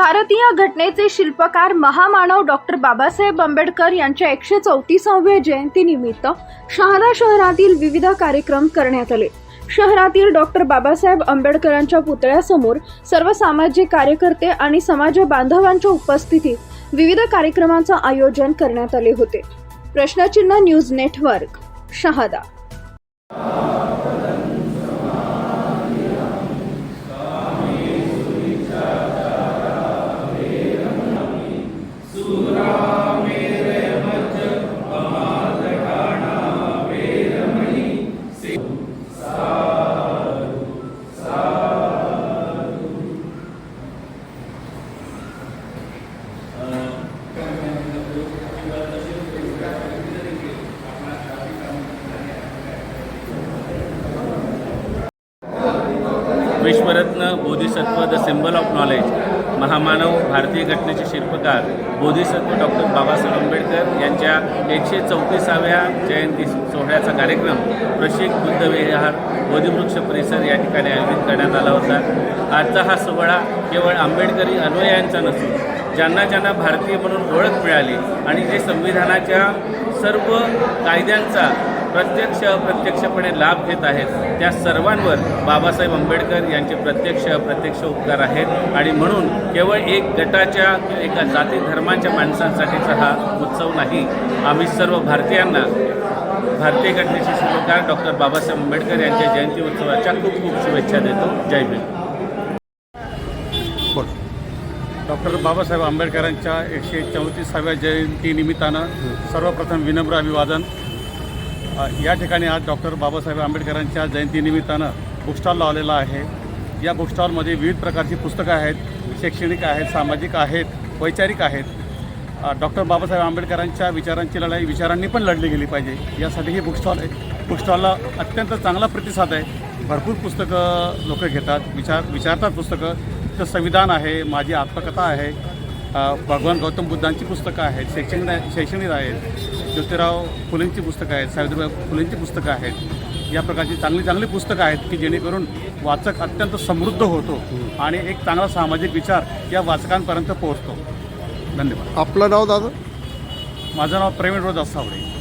भारतीय घटनेचे शिल्पकार महामानव डॉक्टर बाबासाहेब आंबेडकर यांच्या एकशे चौतीसाव्या जयंतीनिमित्त शहादा शहरातील विविध कार्यक्रम करण्यात आले. शहरातील डॉक्टर बाबासाहेब आंबेडकरांच्या पुतळ्यासमोर सर्व सामाजिक कार्यकर्ते आणि समाज बांधवांच्या उपस्थितीत विविध कार्यक्रमांचं आयोजन करण्यात आले होते. प्रश्नचिन्ह न्यूज नेटवर्क शहादा. विश्वरत्न बोधिसत्व द सिम्बल ऑफ नॉलेज महामानव भारतीय घटनेचे शिल्पकार बोधिसत्व डॉक्टर बाबासाहेब आंबेडकर यांच्या एकशे चौतीसाव्या जयंती सोहळ्याचा कार्यक्रम प्रशिक बुद्ध विहार बोधिवृक्ष परिसर या ठिकाणी आयोजित करण्यात आला होता. आजचा हा सोहळा केवळ आंबेडकरी अनुयायांचा नसून ज्यांना ज्यांना भारतीय म्हणून ओळख मिळाली आणि जे संविधानाच्या सर्व कायद्यांचा प्रत्यक्ष अप्रत्यक्षपणे लाभ घेत आहेत. त्या सर्वांवर बाबासाहेब आंबेडकर यांचे प्रत्यक्ष अप्रत्यक्ष उपकार आहेत. आणि म्हणून केवळ एक गटाच्या किंवा एका जाती धर्माच्या माणसांसाठीचा हा उत्सव नाही. आम्ही सर्व भारतीयांना भारतीय घटनेचे शिल्पकार डॉक्टर बाबासाहेब आंबेडकर यांच्या जयंती उत्सवाच्या खूप खूप शुभेच्छा देतो. जय भीम. डॉक्टर बाबासाहेब आंबेडकरांच्या एकशे चौतीसाव्या जयंतीनिमित्तानं सर्वप्रथम विनम्र अभिवादन. या ठिकाणी आज डॉक्टर बाबासाहेब आंबेडकरांच्या जयंतीनिमित्तानं बुकस्टॉल लावलेला आहे. या बुकस्टॉलमध्ये विविध प्रकारची पुस्तकं आहेत शैक्षणिक आहेत सामाजिक आहेत वैचारिक आहेत. डॉक्टर बाबासाहेब आंबेडकरांच्या विचारांची लढाई विचारांनी पण लढली गेली पाहिजे. यासाठी हे बुकस्टॉल आहे. बुकस्टॉलला अत्यंत चांगला प्रतिसाद आहे. भरपूर पुस्तकं लोक घेतात विचार विचारतात पुस्तकं. तर संविधान आहे माझी आत्मकथा आहे. भगवान गौतम बुद्धांची पुस्तकं आहेत शैक्षणिक शैक्षणिक आहेत ज्योतिराव फुलेंची पुस्तकं आहेत सावित्रीबाई फुलेंची पुस्तकं आहेत. या प्रकारची चांगली चांगली पुस्तकं आहेत की जेणेकरून वाचक अत्यंत समृद्ध होतो आणि एक चांगला सामाजिक विचार या वाचकांपर्यंत पोहोचतो. धन्यवाद. आपलं नाव दादा? माझं नाव प्रवीण रोज असावडे